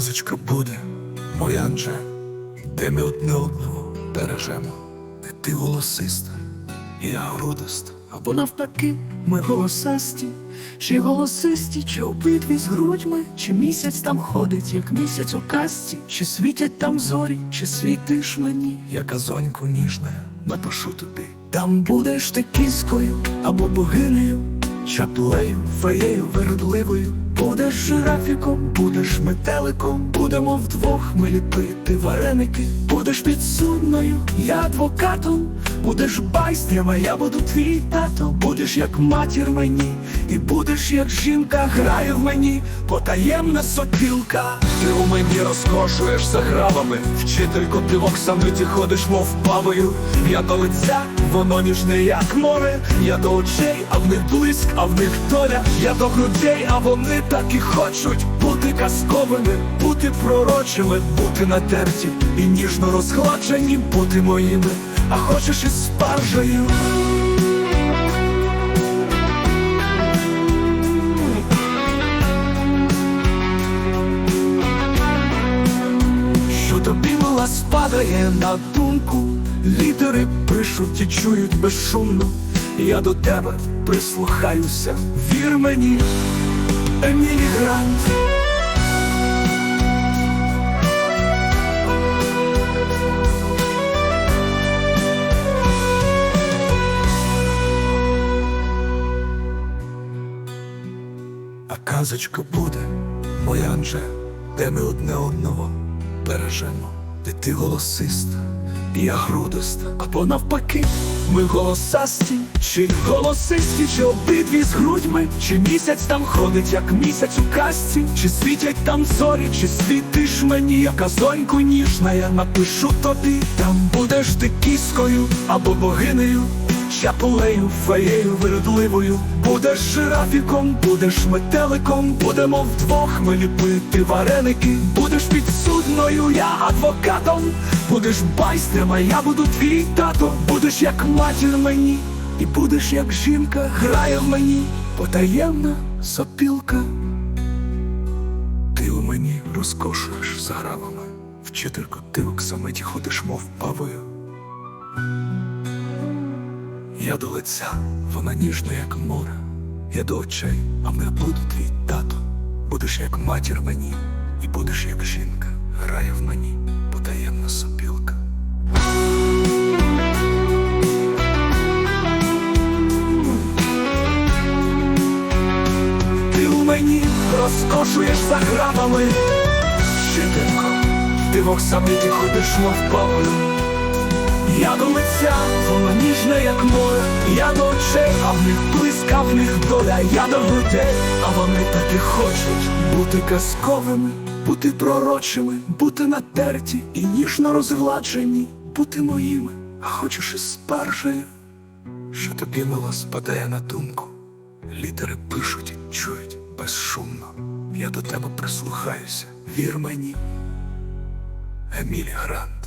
казочка буде, моя Анже, де ми одне одного бережемо. Не ти голосиста, я грудиста. Або навпаки, ми голосасті, чи голосисті, чи обидві з грудьми, чи місяць там ходить, як місяць у казці, чи світять там зорі, чи світиш мені, Яка зоньку ніжна, напишу тобі. там будеш ти кіскою або богинею, чаплею, феєю вередливою. Будеш жирафіком, будеш метеликом, будемо вдвох ми ліпити вареники, будеш підсудною, я адвокатом, будеш байстрям, а я буду твій тато, будеш як матір мені, і будеш як жінка, грає в мені, потаємна сопілка. Ти у мені розкошуєш за гравами, вчителько ти в оксамиті ходиш, мов бабою. Я до лиця, воно ніжне, як море. Я до очей, а в них блиск, а в них доля. Я до грудей, а вони так і хочуть бути казковими, бути пророчими, бути натерті і ніжно розгладжені, бути моїми, а хочеш із спаржею. Що тобі мила спадає на думку, літери пишуть і чують безшумно. Я до тебе прислухаюся, вір мені, Емілі казочка буде, моя Анже, де ми одне одного бережемо. Де ти голосиста, я грудиста. Або навпаки, ми голосасті, чи голосисті, чи обидві з грудьми, чи місяць там ходить, як місяць у казці, чи світять там зорі, чи світиш мені, яка зоньку ніжна, я напишу тобі, там будеш ти кіскою або богинею, чаплею, феєю вередливою, будеш жирафіком, будеш метеликом, будемо вдвох ми ліпити вареники, будеш підсудною, я адвокатом, будеш байстрем, а я буду твій тато, будеш як матір мені, і будеш як жінка, грає в мені, потаємна сопілка. Ти у мені розкошуєш за гравами. Вчителько, ти в оксамиті ходиш, мов бабою. Я до лиця, вона ніжна, як море. Я до очей, а мене буду твій тато. Будеш як матір мені, і будеш як жінка, грає в мені потаємна сопілка. Ти у мені розкошуєш за грабами, Вчителько, ти в оксамиті ходиш, мов бабою. Я до лиця, вона ніжна, як море, я до очей, а в них близька, в них доля, я до грудей, а вони так і хочуть бути казковими, бути пророчими, бути натерті і ніжно розгладжені, бути моїми, а хочеш із спаржею. що тобі мило спадає на думку. Літери пишуть і чують безшумно. Я до тебе прислухаюся. Вір мені, Емілі Грант.